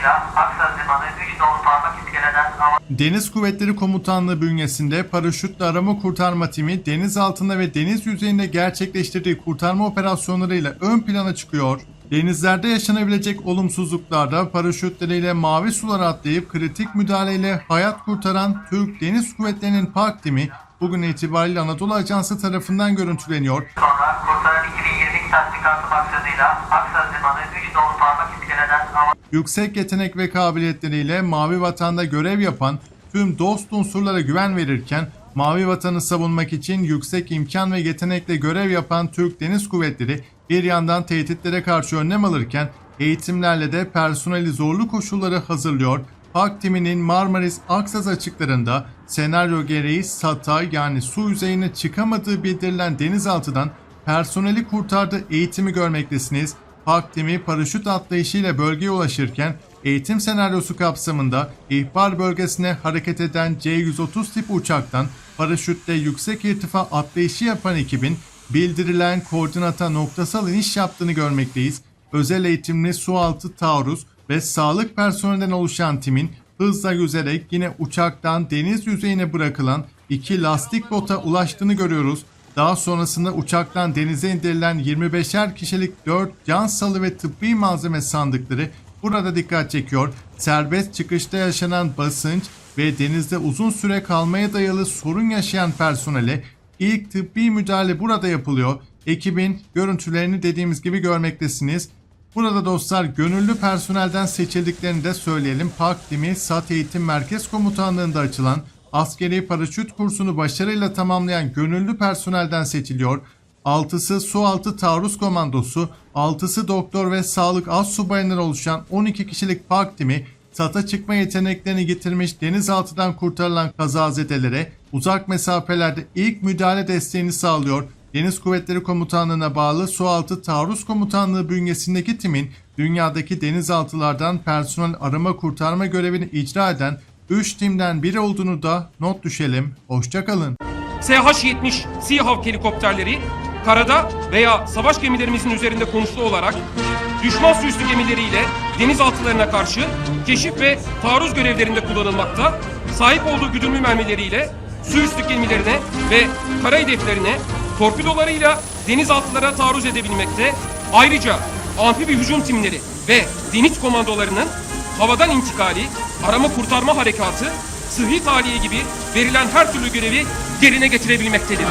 maksadıyla Aksaz Limanı 3 nolu parmak iskeleden hava Deniz Kuvvetleri Komutanlığı bünyesinde paraşütle arama kurtarma timi deniz altında ve deniz yüzeyinde gerçekleştirdiği kurtarma operasyonlarıyla ön plana çıkıyor. Denizlerde yaşanabilecek olumsuzluklarda paraşütleriyle mavi sulara atlayıp kritik müdahaleyle hayat kurtaran Türk Deniz Kuvvetleri'nin park timi bugün itibariyle Anadolu Ajansı tarafından görüntüleniyor. sonra kurtaran 2022 tatbikatı maksadıyla Aksaz Limanı 3 nolu parmak iskeleden hava yüksek yetenek ve kabiliyetleriyle Mavi Vatan'da görev yapan tüm dost unsurlara güven verirken Mavi Vatan'ı savunmak için yüksek imkan ve yetenekle görev yapan Türk Deniz Kuvvetleri bir yandan tehditlere karşı önlem alırken eğitimlerle de personeli zorlu koşulları hazırlıyor. Park timinin Marmaris Aksaz açıklarında senaryo gereği SATA yani su yüzeyine çıkamadığı bildirilen denizaltıdan personeli kurtardığı eğitimi görmektesiniz. Park timi paraşüt atlayışıyla bölgeye ulaşırken eğitim senaryosu kapsamında ihbar bölgesine hareket eden C-130 tip uçaktan paraşütle yüksek irtifa atlayışı yapan ekibin bildirilen koordinata noktasal iniş yaptığını görmekteyiz. Özel eğitimli sualtı taarruz ve sağlık personelinden oluşan timin hızla yüzerek yine uçaktan deniz yüzeyine bırakılan iki lastik bota ulaştığını görüyoruz. Daha sonrasında uçaktan denize indirilen 25'er kişilik 4 can salı ve tıbbi malzeme sandıkları burada dikkat çekiyor. Serbest çıkışta yaşanan basınç ve denizde uzun süre kalmaya dayalı sorun yaşayan personele ilk tıbbi müdahale burada yapılıyor. Ekibin görüntülerini dediğimiz gibi görmektesiniz. Burada dostlar gönüllü personelden seçildiklerini de söyleyelim. Park Timi SAT Eğitim Merkez Komutanlığı'nda açılan askeri paraşüt kursunu başarıyla tamamlayan gönüllü personelden seçiliyor. 6'sı Sualtı Taarruz Komandosu, 6'sı doktor ve sağlık az subayından oluşan 12 kişilik park timi SAT'a çıkma yeteneklerini getirmiş denizaltıdan kurtarılan kazazedelere uzak mesafelerde ilk müdahale desteğini sağlıyor. Deniz Kuvvetleri Komutanlığı'na bağlı Sualtı Taarruz Komutanlığı bünyesindeki timin dünyadaki denizaltılardan personel arama kurtarma görevini icra eden 3 timden biri olduğunu da not düşelim. Hoşçakalın. SH-70 Seahawk helikopterleri karada veya savaş gemilerimizin üzerinde konuşlu olarak düşman suüstü gemileriyle denizaltılarına karşı keşif ve taarruz görevlerinde kullanılmakta, sahip olduğu güdümlü mermileriyle suüstü gemilerine ve kara hedeflerine torpidolarıyla denizaltılara taarruz edebilmekte, ayrıca amfibi hücum timleri ve deniz komandolarının havadan intikali, arama kurtarma harekatı, sıhhi tahliye gibi verilen her türlü görevi yerine getirebilmektedir.